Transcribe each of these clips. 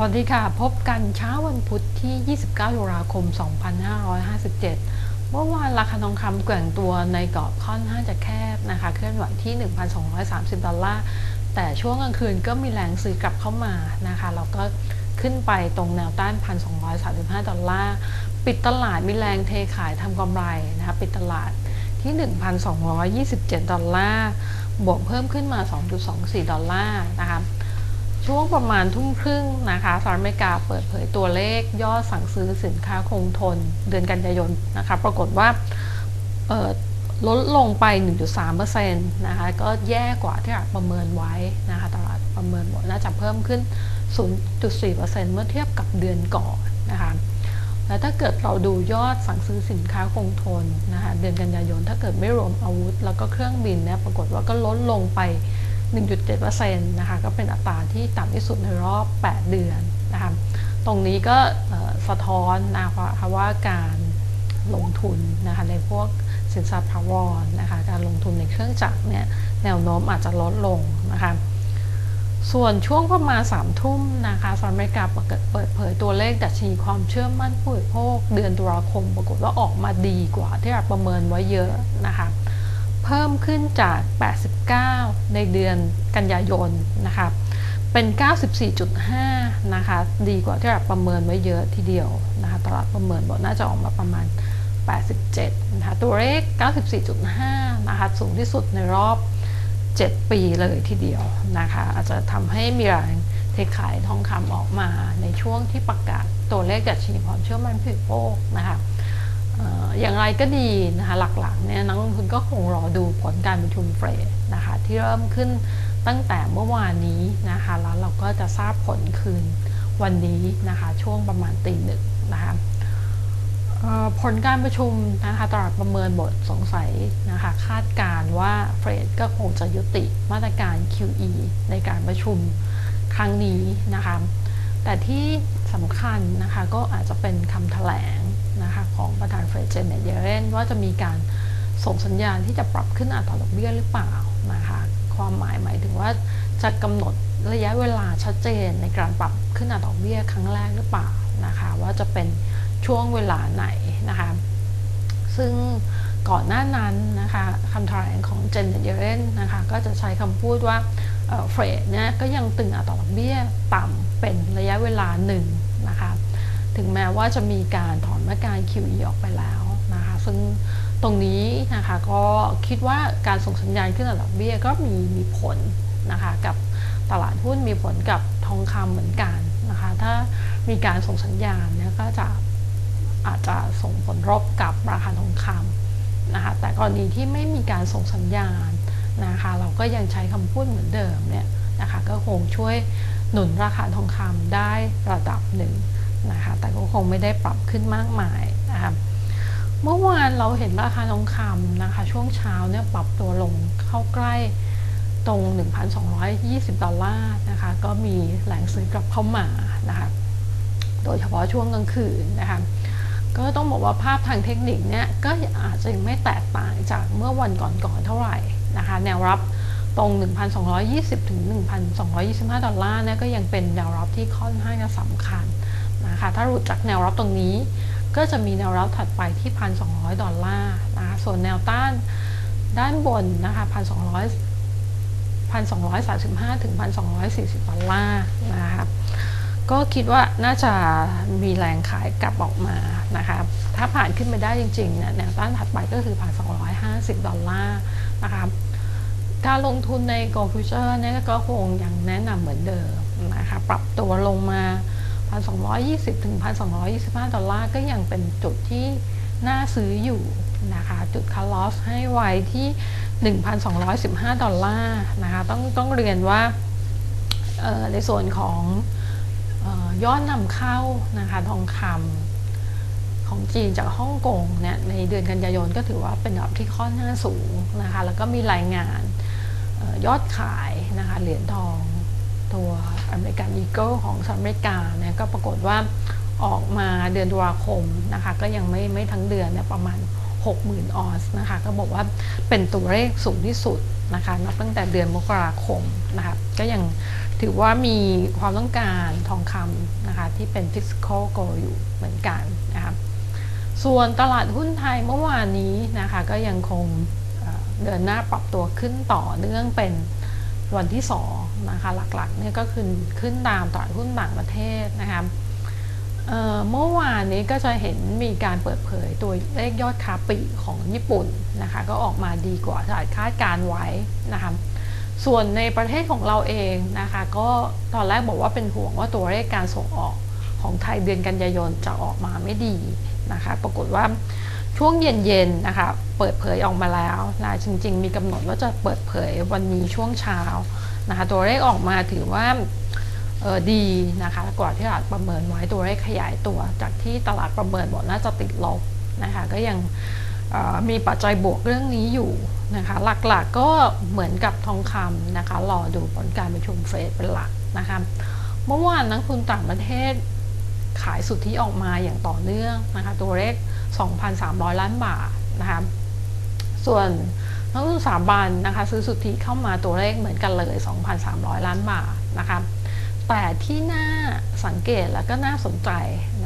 สวัสดีค่ะ พบกันเช้าวันพุธที่ 29ตุลาคม 2557 เมื่อวานราคาทองคำแกว่งตัวในกรอบค่อนข้างจะแคบนะคะ เคลื่อนไหวที่ 1,230 ดอลลาร์ แต่ช่วงกลางคืนก็มีแรงซื้อกลับเข้ามานะคะแล้วก็ขึ้นไปตรงแนวต้าน 1,235 ดอลลาร์ ปิดตลาดมีแรงเทขายทำกำไรนะคะ ปิดตลาดที่ 1,227 ดอลลาร์ บวกเพิ่มขึ้นมา 2.24 ดอลลาร์นะคะ ช่วงประมาณทุ่มครึ่งนะคะสหรัฐอเมริกาเปิดเผยตัวเลขยอดสั่งซื้อสินค้าคงทนเดือนกันยายนนะคะ ปรากฏว่าลดลงไป 1.3%นะคะ ก็แย่กว่าที่ตลาดประเมินไว้นะคะ ตลาดประเมินว่าน่าจะเพิ่มขึ้น 0.4%เมื่อเทียบกับเดือนก่อนนะคะ แล้วถ้าเกิดเราดูยอดสั่งซื้อสินค้าคงทนนะคะ เดือนกันยายน ถ้าเกิดไม่รวมอาวุธ แล้วก็เครื่องบินเนี่ย ปรากฏว่าก็ลดลงไป 1.7%นะคะก็เป็นอัตราที่ต่ำที่สุดในรอบ 8 เดือนนะคะตรงนี้ก็สะท้อนนะคะว่าการลงทุนนะคะในพวกสินทรัพย์พาวรนะคะการลงทุนในเครื่องจักรเนี่ยแนวโน้มอาจจะลดลงนะคะส่วนช่วงประมาณ3ทุ่มนะคะสหรัฐอเมริกาเปิดเผยตัวเลขดัชนีความเชื่อมั่นผู้บริโภคเดือนตุลาคม ปรากฏว่าออกมาดีกว่าที่เราประเมินไว้เยอะนะคะ เพิ่มขึ้นจาก 89 ในเดือนกันยายนนะคะเป็น 94.5 นะคะ ดีกว่าที่เราประเมินไว้เยอะทีเดียวนะคะตลาดประเมินบอกน่าจะออกมาประมาณ 87 นะคะ ตัวเลข 94.5 นะคะ สูงที่สุดในรอบ 7 ปีเลยทีเดียวนะคะ อาจจะทำให้มีแรงเทขายทองคำออกมาในช่วงที่ประกาศตัวเลขดัชนีความเชื่อมั่นผู้บริโภคนะคะ อย่างไรก็ดีนะคะหลักๆเนี่ยนักลงทุนก็คงรอดูผลการประชุมเฟดนะคะที่เริ่มขึ้นตั้งแต่เมื่อวานนี้นะคะแล้วเราก็จะทราบผลคืนวันนี้นะคะช่วงประมาณตีหนึ่งนะคะผลการประชุมนะคะตลาดประเมินบทสงสัยนะคะคาดการว่าเฟดก็คงจะยุติมาตรการ QE ในการประชุมครั้งนี้นะคะแต่ที่สำคัญนะคะก็อาจจะเป็นคำแถลง นะคะของประธานเฟดเจนเนตเยเรนว่าจะมีการส่งสัญญาณที่จะปรับขึ้นอัตราดอกเบี้ยหรือเปล่านะคะความหมายหมายถึงว่าจะกำหนดระยะเวลาชัดเจนในการปรับขึ้นอัตราดอกเบี้ยครั้งแรกหรือเปล่านะคะว่าจะเป็นช่วงเวลาไหนนะคะซึ่งก่อนหน้านั้นนะคะคำแถลงของเจนเนตเยเรนนะคะก็จะใช้คำพูดว่าเฟรดเนี่ยก็ยังตึงอัตราดอกเบี้ยต่ำเป็นระยะเวลาหนึ่งนะคะ ถึงแม้ว่าจะมีการถอนมาตรการ QE ออกไปแล้วนะคะซึ่งตรงนี้นะคะก็คิดว่าการส่งสัญญาณขึ้นอัตราดอกเบี้ยก็มีมีผลนะคะกับตลาดหุ้นมีผลกับทองคำเหมือนกันนะคะถ้ามีการส่งสัญญาณเนี่ยก็จะอาจจะส่งผลรบกับราคาทองคำนะคะแต่กรณีที่ไม่มีการส่งสัญญาณนะคะเราก็ยังใช้คำพูดเหมือนเดิมเนี่ยนะคะก็คงช่วยหนุนราคาทองคำได้ระดับหนึ่ง นะคะแต่ก็คงไม่ได้ปรับขึ้นมากมายนะคะเมื่อวานเราเห็นราคาทองคำนะคะช่วงเช้าเนี่ยปรับตัวลงเข้าใกล้ตรง 1,220 ดอลลาร์นะคะก็มีแรงซื้อกลับเข้ามานะคะโดยเฉพาะช่วงกลางคืนนะคะก็ต้องบอกว่าภาพทางเทคนิคเนี่ยก็อาจจะยังไม่แตกต่างจากเมื่อวันก่อนๆเท่าไหร่นะคะแนวรับตรง 1,220 ถึง 1,225 ดอลลาร์เนี่ยก็ยังเป็นแนวรับที่ค่อนข้างจะสำคัญ นะคะ ถ้าหลุดจากแนวรับตรงนี้ ก็จะมีแนวรับถัดไปที่1,200ดอลลาร์นะคะส่วนแนวต้านด้านบนนะคะ1,200 1,235ถึง1,240ดอลลาร์นะคะก็คิดว่าน่าจะมีแรงขายกลับออกมานะคะถ้าผ่านขึ้นไปได้จริงๆเนี่ยแนวต้านถัดไปก็คือ1,250 ดอลลาร์นะคะการลงทุนใน Gold Future เนี่ยก็คงยังแนะนำเหมือนเดิมนะคะปรับตัวลงมา 1,220 ถึง 1,225 ดอลลาร์ก็ยังเป็นจุดที่น่าซื้ออยู่นะคะ จุดคัลลอสให้ไว้ที่ 1,215 ดอลลาร์นะคะ ต้องต้องเรียนว่าในส่วนของยอดนำเข้านะคะทองคำของจีนจากฮ่องกงเนี่ยในเดือนกันยายนก็ถือว่าเป็นระดับที่ค่อนข้างสูงนะคะ แล้วก็มีรายงานยอดขายนะคะเหรียญทอง ตัวอเมริกันอีเกิลของสหรัฐอเมริกาเนี่ยก็ปรากฏว่าออกมาเดือนตุลาคมนะคะก็ยังไม่ไม่ทั้งเดือนเนี่ยประมาณ 60,000 ออนซ์นะคะก็บอกว่าเป็นตัวเลขสูงที่สุดนะคะนับตั้งแต่เดือนมกราคมนะคะก็ยังถือว่ามีความต้องการทองคำนะคะที่เป็น physical gold อยู่เหมือนกันนะคะส่วนตลาดหุ้นไทยเมื่อวานนี้นะคะก็ยังคงเดินหน้าปรับตัวขึ้นต่อเนื่องเป็น วันที่2นะคะหลักๆเนี่ยก็คือขึ้นตามตลาดหุ้นต่างประเทศนะคะเมื่อวานนี้ก็จะเห็นมีการเปิดเผยตัวเลขยอดค้าปลีกของญี่ปุ่นนะคะก็ออกมาดีกว่าที่คาดการไว้นะคะส่วนในประเทศของเราเองนะคะก็ตอนแรกบอกว่าเป็นห่วงว่าตัวเลขการส่งออกของไทยเดือนกันยายนจะออกมาไม่ดีนะคะปรากฏว่า ช่วงเย็นๆนะคะเปิดเผยออกมาแล้วนะจริง ๆ มีกำหนดว่าจะเปิดเผยวันนี้ช่วงเช้านะคะตัวเลขออกมาถือว่าออดีนะคะกว่าที่ตลาดประเมินไว้ตัวเลขขยายตัว จากที่ตลาดประเมินบอกน่าจะติดลบนะคะก็ยังมีปัจจัยบวกเรื่องนี้อยู่นะคะหลักๆก็เหมือนกับทองคำนะคะรอดูผลการประชุมเฟดเป็นหลักนะคะเมื่อวานนักทุนต่างประเทศ ขายสุทธิออกมาอย่างต่อเนื่องนะคะตัวเลข2,300 ล้านบาทนะคะส่วนนักลงทุนสถาบันนะคะซื้อสุทธิเข้ามาตัวเลขเหมือนกันเลย 2,300 ล้านบาทนะคะแต่ที่น่าสังเกตและก็น่าสนใจ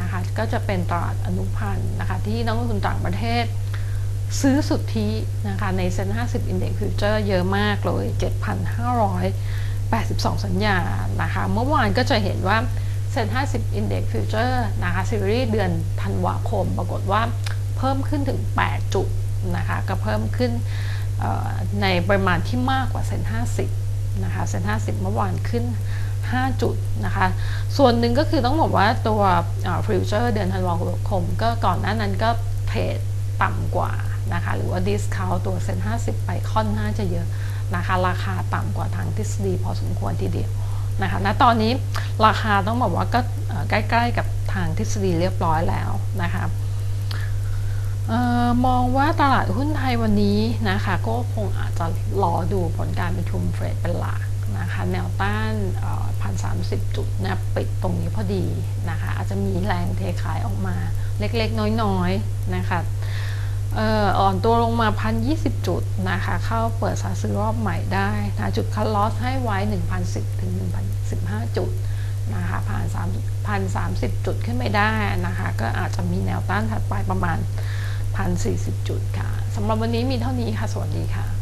นะคะก็จะเป็นตลาดอนุพันธ์นะคะที่นักลงทุนต่างประเทศ ซื้อสุทธินะคะในเซ็น50 Index Future เยอะมากเลย 7,582 สัญญานะคะเมื่อวานก็จะเห็นว่า เซ็น50 Index Future นะคะซีรีส์เดือนธันวาคม ปรากฏว่าเพิ่มขึ้นถึง 8 จุดนะคะก็เพิ่มขึ้นในปริมาณที่มากกว่าเซ็น50นะคะเซ็น50 เมื่อวานขึ้น 5 จุดนะคะ ส่วนหนึ่งก็คือต้องบอกว่าตัวฟิวเจอร์เดือนธันวาคม ก็ก่อนหน้านั้นก็เทรดต่ำกว่านะคะหรือว่าดิสคาวตัวเซ็น50 ไปค่อนข้างจะเยอะนะคะราคาต่ำกว่าทางทฤษฎีพอสมควรทีเดียว นะคะณตอนนี้ราคาต้องบอกว่าก็ใกล้ๆกับทางทฤษฎีเรียบร้อยแล้วนะคะมองว่าตลาดหุ้นไทยวันนี้นะคะก็คงอาจจะรอดูผลการประชุมเฟดเป็นหลักนะคะแนวต้านพันสามสิบจุดนะปิดตรงนี้พอดีนะคะอาจจะมีแรงเทขายออกมาเล็กๆ น้อยๆนะคะ อ่อนตัวลงมา 1,020 จุดนะคะ เข้าเปิดสาซื้อรอบใหม่ได้นะจุดคัลลอสให้ไว้ 1,010 ถึง 1,015 จุดนะคะผ่าน3,030 จุดขึ้นไปได้นะคะ ก็อาจจะมีแนวต้านถัดไปประมาณ 1,040 จุดค่ะสำหรับวันนี้มีเท่านี้ค่ะ สวัสดีค่ะ